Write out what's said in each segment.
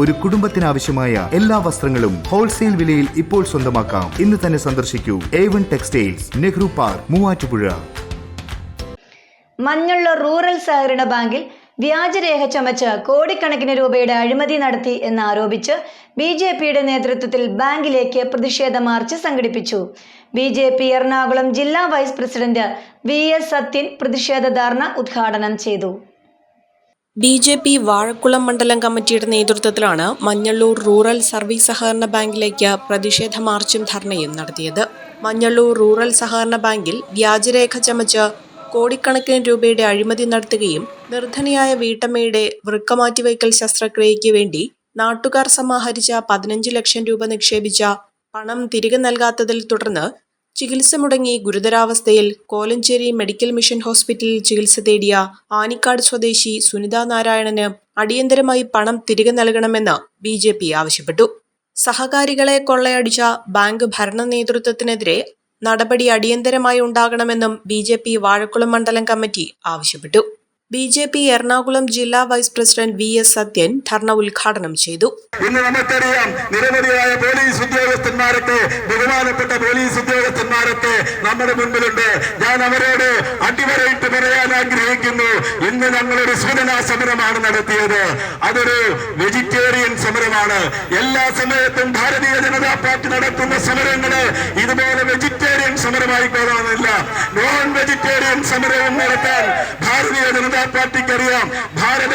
ഒരു കുടുംബത്തിനാവശ്യമായ എല്ലാ വസ്ത്രങ്ങളും ഹോൾസെയിൽ വിലയിൽ ഇപ്പോൾ സ്വന്തമാക്കാം. ഇന്ന് തന്നെ സന്ദർശിക്കൂ. A one textiles Nehru park Muvattupuzha. മഞ്ഞുള്ള rural സഹകരണ ബാങ്കിൽ വ്യാജരേഖ ചമച്ച് കോടിക്കണക്കിന് രൂപയുടെ അഴിമതി നടത്തി എന്നാരോപിച്ച് ബി ജെ പിയുടെ നേതൃത്വത്തിൽ ബാങ്കിലേക്ക് പ്രതിഷേധ മാർച്ച് സംഘടിപ്പിച്ചു. ബി ജെ പി എറണാകുളം ജില്ലാ vice president V S Sathyan പ്രതിഷേധ ധാരണ ഉദ്ഘാടനം ചെയ്തു. ബി ജെ പി വാഴക്കുളം മണ്ഡലം കമ്മിറ്റിയുടെ നേതൃത്വത്തിലാണ് മഞ്ഞള്ളൂർ റൂറൽ സർവീസ് സഹകരണ ബാങ്കിലേക്ക് പ്രതിഷേധ മാർച്ചും ധർണയും നടത്തിയത്. മഞ്ഞള്ളൂർ റൂറൽ സഹകരണ ബാങ്കിൽ വ്യാജരേഖ ചമച്ച് കോടിക്കണക്കിന് രൂപയുടെ അഴിമതി നടത്തുകയും നിർധനയായ വീട്ടമ്മയുടെ വൃക്കമാറ്റിവയ്ക്കൽ ശസ്ത്രക്രിയയ്ക്ക് വേണ്ടി നാട്ടുകാർ സമാഹരിച്ച പതിനഞ്ച് ലക്ഷം രൂപ നിക്ഷേപിച്ച പണം തിരികെ നൽകാത്തതിൽ തുടർന്ന് ചികിത്സ മുടങ്ങി ഗുരുതരാവസ്ഥയിൽ കോലഞ്ചേരി മെഡിക്കൽ മിഷൻ ഹോസ്പിറ്റലിൽ ചികിത്സ തേടിയ ആനിക്കാട് സ്വദേശി സുനിത നാരായണന് അടിയന്തരമായി പണം തിരികെ നൽകണമെന്ന് ബി ജെ പി ആവശ്യപ്പെട്ടു. സഹകാരികളെ കൊള്ളയടിച്ച ബാങ്ക് ഭരണ നേതൃത്വത്തിനെതിരെ നടപടി അടിയന്തരമായി ഉണ്ടാകണമെന്നും ബി ജെ പി വാഴക്കുളം മണ്ഡലം കമ്മിറ്റി ആവശ്യപ്പെട്ടു. ബി ജെ പി എറണാകുളം ജില്ലാ vice president V S Sathyan ധർണ ഉദ്ഘാടനം ചെയ്തു. ഇന്ന് നമുക്കറിയാം നിരവധിയായ പോലീസ് ഉദ്യോഗസ്ഥന്മാരൊക്കെ ബഹുമാനപ്പെട്ട പോലീസ് ഉദ്യോഗസ്ഥന്മാരൊക്കെ നമ്മുടെ മുൻപിലുണ്ട്. ഞാൻ അവരോട് അടിവരയിട്ട് പറയാൻ ആഗ്രഹിക്കുന്നു. ഇന്ന് ഞങ്ങളൊരു സൂചനാ സമരമാണ് നടത്തിയത്. അതൊരു വെജിറ്റേറിയൻ സമരമാണ്. എല്ലാ സമയത്തും ഭാരതീയ ജനതാ പാർട്ടി നടത്തുന്ന സമരങ്ങൾ ഇതുപോലെ വെജിറ്റേറിയൻ സമരമായി പോകാനില്ല നോൺ വെജിറ്റേറിയൻ സമരവും നടത്താൻ ഭാരതീയ ജനതാ പാർട്ടിക്ക് അറിയാം ഭാരത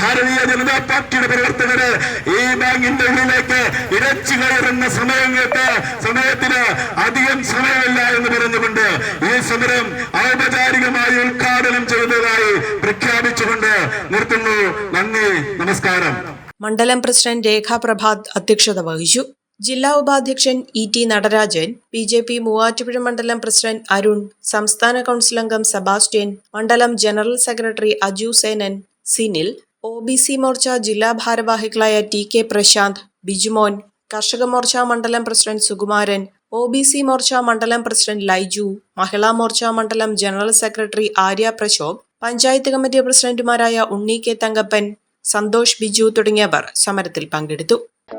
ഭാരതീയ ജനതാ പാർട്ടിയുടെ പ്രവർത്തകര് ഈ ബാങ്കിന്റെ ഉള്ളിലേക്ക് ഇരച്ചു കയറുന്ന സമയങ്ങൾക്ക് സമയത്തിന് അധികം സമയമില്ല എന്ന് പറഞ്ഞുകൊണ്ട് ഈ സമരം ഔപചാരികമായി ഉദ്ഘാടനം ചെയ്തതായി പ്രഖ്യാപിച്ചുകൊണ്ട് നിർത്തുന്നു. നന്ദി. നമസ്കാരം. മണ്ഡലം പ്രസിഡന്റ് രേഖാ പ്രഭാത് അധ്യക്ഷത വഹിച്ചു. ജില്ലാ ഉപാധ്യക്ഷൻ E T Natarajan B J P Muvattupuzha മണ്ഡലം പ്രസിഡന്റ് അരുൺ സംസ്ഥാന കൗൺസിൽ അംഗം സെബാസ്റ്റ്യൻ മണ്ഡലം general secretary Aju Senan Sinil O B C Morcha ജില്ലാ ഭാരവാഹികളായ ടി കെ പ്രശാന്ത് ബിജുമോൻ കർഷക മോർച്ച മണ്ഡലം president Sukumaran O B C Morcha മണ്ഡലം പ്രസിഡന്റ് ലൈജു മഹിളാ മോർച്ച മണ്ഡലം general secretary Arya Prashobh panchayat committee പ്രസിഡന്റുമാരായ ഉണ്ണി കെ തങ്കപ്പൻ സന്തോഷ് ബിജു തുടങ്ങിയവർ സമരത്തിൽ പങ്കെടുത്തു.